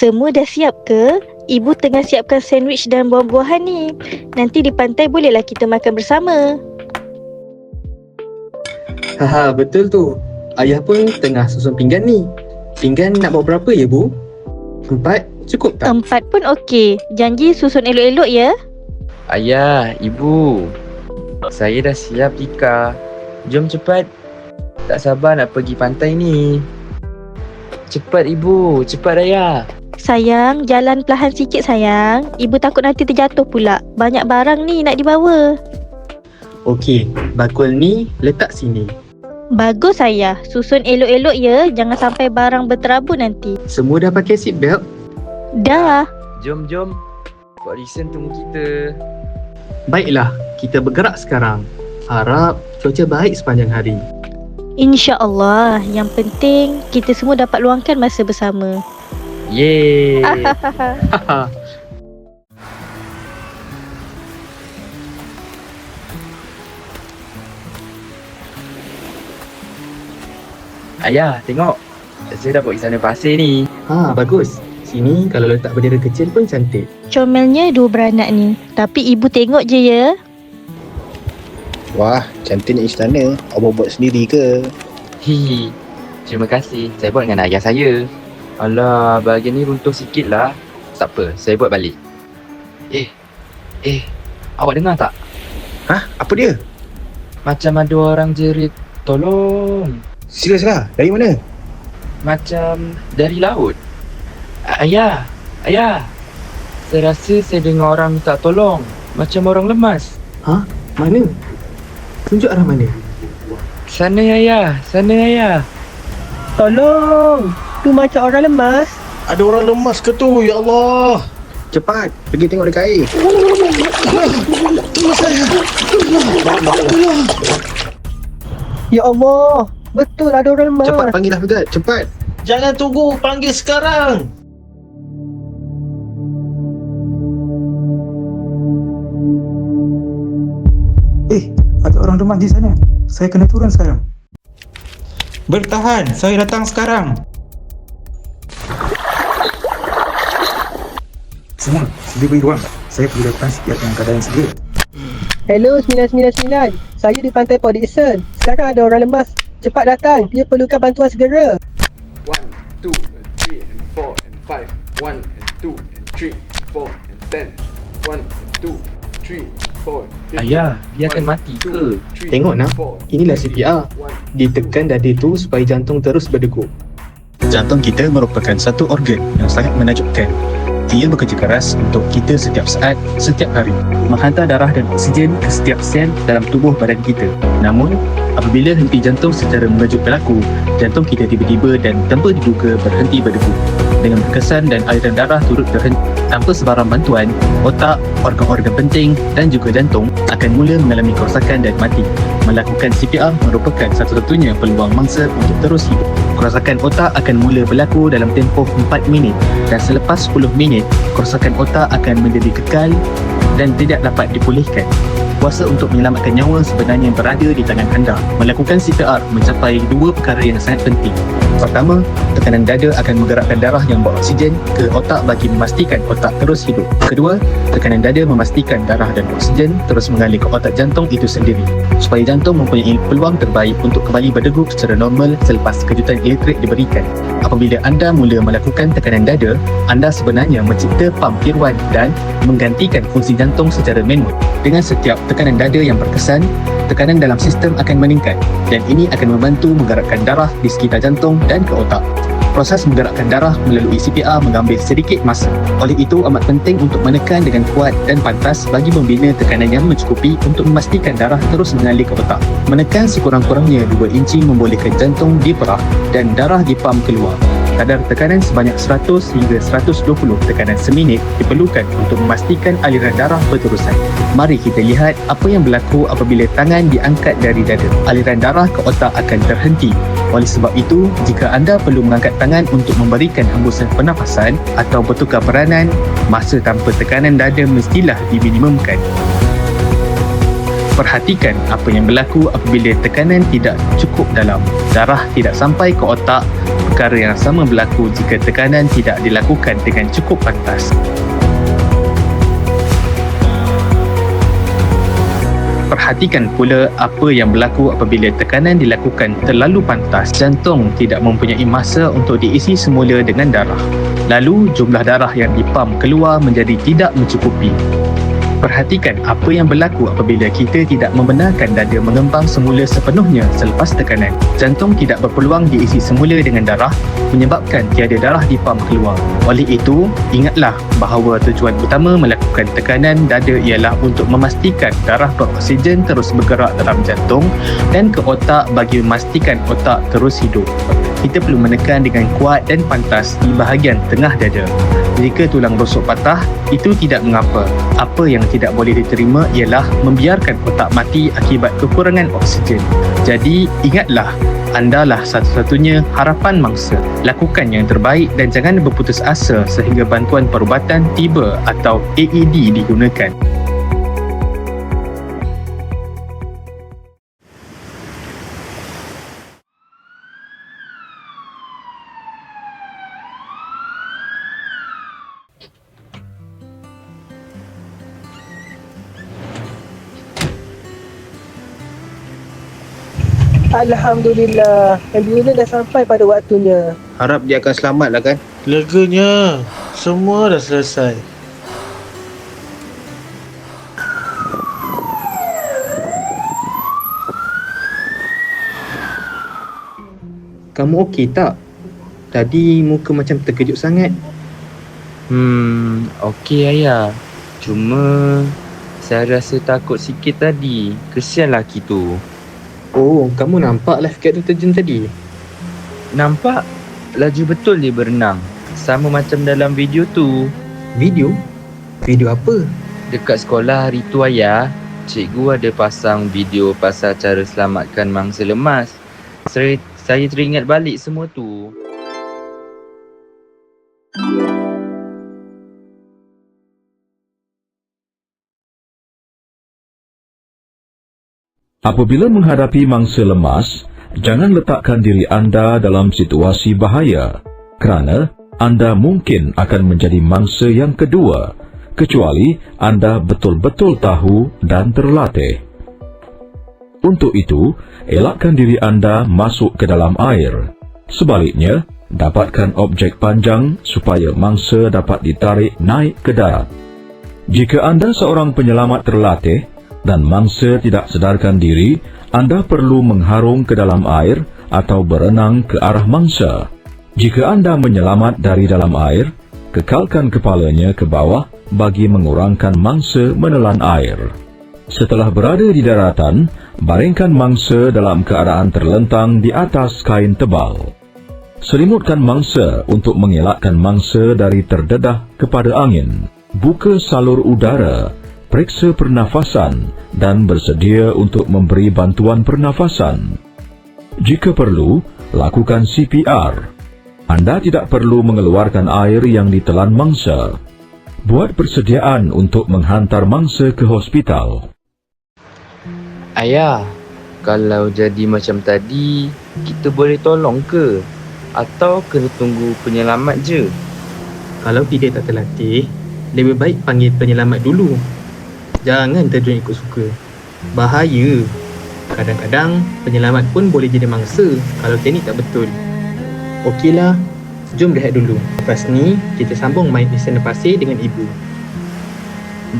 Semua dah siap ke? Ibu tengah siapkan sandwich dan buah-buahan ni. Nanti di pantai bolehlah kita makan bersama. Haha, betul tu. Ayah pun tengah susun pinggan ni. Pinggan nak bawa berapa ya, Bu? Empat? Cukup tak? Empat pun okey. Janji susun elok-elok ya. Ayah, ibu. Saya dah siap Tika. Jom cepat. Tak sabar nak pergi pantai ni. Cepat ibu, cepat ayah. Sayang, jalan perlahan sikit sayang. Ibu takut nanti terjatuh pula. Banyak barang ni nak dibawa. Okey, bakul ni letak sini. Bagus ayah. Susun elok-elok ya. Jangan sampai barang berterabur nanti. Semua dah pakai seat belt? Dah. Jom, jom. Pak Lisen tunggu kita. Baiklah, kita bergerak sekarang. Harap cuaca baik sepanjang hari. Insya Allah. Yang penting kita semua dapat luangkan masa bersama. Yeay. Ayah, tengok. Saya dah buat istana pasir ni. ha, bagus. Sini kalau letak bendera kecil pun cantik. Comelnya dua beranak ni. Tapi ibu tengok je ya. Wah, cantiknya istana. Abang buat sendiri ke? Hihi. Terima kasih. Saya buat dengan ayah saya. Alah, bahagian ni runtuh sikit lah. Tak apa, saya buat balik. Eh, eh, awak dengar tak? Hah? Apa dia? Macam ada orang jerit, tolong. Serius lah? Dari mana? Macam dari laut. A- Ayah, ayah. Saya rasa saya dengar orang minta tolong. Macam orang lemas. Mana? Tunjuk arah mana? Sana ayah, sana ayah. Tolong! Tu macam orang lemas. Ada orang lemas ke tu? Ya Allah! Cepat, pergi tengok dekat air. Ya Allah! Betul ada orang lemas. Cepat panggil Hafizat, cepat. Jangan tunggu, panggil sekarang. Eh, ada orang rumah di sana. Saya kena turun sekarang. Bertahan, saya datang sekarang. Semua, sedia beri ruang. Saya perlu datang setiap dalam keadaan sedia. Hello 999. Saya di pantai Port Dickson. Sekarang ada orang lemas. Cepat datang. Dia perlukan bantuan segera. One, two, and three, and four, and five. One, and two, and three, four, and ten. One, and two, three, four. Ayah, dia akan mati ke? Tengok, nak. Inilah CPR. Ditekan dada tu supaya jantung terus berdegup. Jantung kita merupakan satu organ yang sangat menakjubkan. Ia bekerja keras untuk kita setiap saat, setiap hari. Menghantar darah dan oksigen ke setiap sel dalam tubuh badan kita. Namun, apabila henti jantung secara mengejut berlaku, jantung kita tiba-tiba dan tanpa diduga berhenti berdegup. Dengan berkesan dan aliran darah turut berhenti tanpa sebarang bantuan, otak, organ-organ penting dan juga jantung akan mula mengalami kerosakan dan mati. Melakukan CPR merupakan satu-satunya peluang mangsa untuk terus hidup. Kerosakan otak akan mula berlaku dalam tempoh 4 minit dan selepas 10 minit, kerosakan otak akan menjadi kekal dan tidak dapat dipulihkan. Kuasa untuk menyelamatkan nyawa sebenarnya berada di tangan anda. Melakukan CPR mencapai dua perkara yang sangat penting. Pertama, tekanan dada akan menggerakkan darah yang bawa oksigen ke otak bagi memastikan otak terus hidup. Kedua, tekanan dada memastikan darah dan oksigen terus mengalir ke otak jantung itu sendiri supaya jantung mempunyai peluang terbaik untuk kembali berdegup secara normal selepas kejutan elektrik diberikan. Apabila anda mula melakukan tekanan dada, anda sebenarnya mencipta pam tiruan dan menggantikan fungsi jantung secara manual. Dengan setiap tekanan dada yang berkesan, tekanan dalam sistem akan meningkat dan ini akan membantu menggerakkan darah di sekitar jantung dan ke otak. Proses menggerakkan darah melalui CPR mengambil sedikit masa. Oleh itu amat penting untuk menekan dengan kuat dan pantas bagi membina tekanan yang mencukupi untuk memastikan darah terus mengalir ke otak. Menekan sekurang-kurangnya 2 inci membolehkan jantung diperah dan darah dipam keluar. Kadar tekanan sebanyak 100 hingga 120 tekanan seminit diperlukan untuk memastikan aliran darah berterusan. Mari kita lihat apa yang berlaku apabila tangan diangkat dari dada. Aliran darah ke otak akan terhenti. Oleh sebab itu, jika anda perlu mengangkat tangan untuk memberikan hembusan pernafasan atau bertukar peranan, masa tanpa tekanan dada mestilah diminimumkan. Perhatikan apa yang berlaku apabila tekanan tidak cukup dalam. Darah tidak sampai ke otak. Perkara yang sama berlaku jika tekanan tidak dilakukan dengan cukup pantas. Perhatikan pula apa yang berlaku apabila tekanan dilakukan terlalu pantas. Jantung tidak mempunyai masa untuk diisi semula dengan darah. Lalu jumlah darah yang dipam keluar menjadi tidak mencukupi. Perhatikan apa yang berlaku apabila kita tidak membenarkan dada mengembang semula sepenuhnya selepas tekanan. Jantung tidak berpeluang diisi semula dengan darah menyebabkan tiada darah dipam keluar. Oleh itu, ingatlah bahawa tujuan utama melakukan tekanan dada ialah untuk memastikan darah beroksigen terus bergerak dalam jantung dan ke otak bagi memastikan otak terus hidup. Kita perlu menekan dengan kuat dan pantas di bahagian tengah dada. Jika tulang rusuk patah, itu tidak mengapa. Apa yang tidak boleh diterima ialah membiarkan otak mati akibat kekurangan oksigen. Jadi, ingatlah, andalah satu-satunya harapan mangsa. Lakukan yang terbaik dan jangan berputus asa sehingga bantuan perubatan tiba atau AED digunakan. Alhamdulillah. Ambulans dah sampai pada waktunya. Harap dia akan selamat lah kan? Leganya. Semua dah selesai. Kamu okey tak? Tadi muka macam terkejut sangat. Hmm, okey ayah. Cuma saya rasa takut sikit tadi. Kesian lelaki tu. Oh, kamu nampak life guard tu terjun tadi? Nampak? Laju betul dia berenang. Sama macam dalam video tu. Video? Video apa? Dekat sekolah hari tu ayah, cikgu ada pasang video pasal cara selamatkan mangsa lemas. Saya, saya teringat balik semua tu. Apabila menghadapi mangsa lemas, jangan letakkan diri anda dalam situasi bahaya kerana anda mungkin akan menjadi mangsa yang kedua kecuali anda betul-betul tahu dan terlatih. Untuk itu, elakkan diri anda masuk ke dalam air. Sebaliknya, dapatkan objek panjang supaya mangsa dapat ditarik naik ke darat. Jika anda seorang penyelamat terlatih, dan mangsa tidak sedarkan diri, anda perlu mengharung ke dalam air atau berenang ke arah mangsa. Jika anda menyelamat dari dalam air, kekalkan kepalanya ke bawah bagi mengurangkan mangsa menelan air. Setelah berada di daratan, baringkan mangsa dalam keadaan terlentang di atas kain tebal. Selimutkan mangsa untuk mengelakkan mangsa dari terdedah kepada angin. Buka salur udara periksa pernafasan dan bersedia untuk memberi bantuan pernafasan. Jika perlu, lakukan CPR. Anda tidak perlu mengeluarkan air yang ditelan mangsa. Buat persediaan untuk menghantar mangsa ke hospital. Ayah, kalau jadi macam tadi, kita boleh tolong ke? Atau kena tunggu penyelamat je? Kalau tidak tak terlatih, lebih baik panggil penyelamat dulu. Jangan terjun ikut suka. Bahaya. Kadang-kadang penyelamat pun boleh jadi mangsa kalau teknik tak betul. Okeylah, jom rehat dulu. Lepas ni, kita sambung main istana pasir dengan ibu.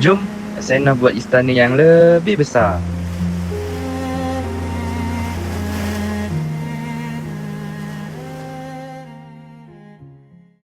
Jom, saya nak buat istana yang lebih besar.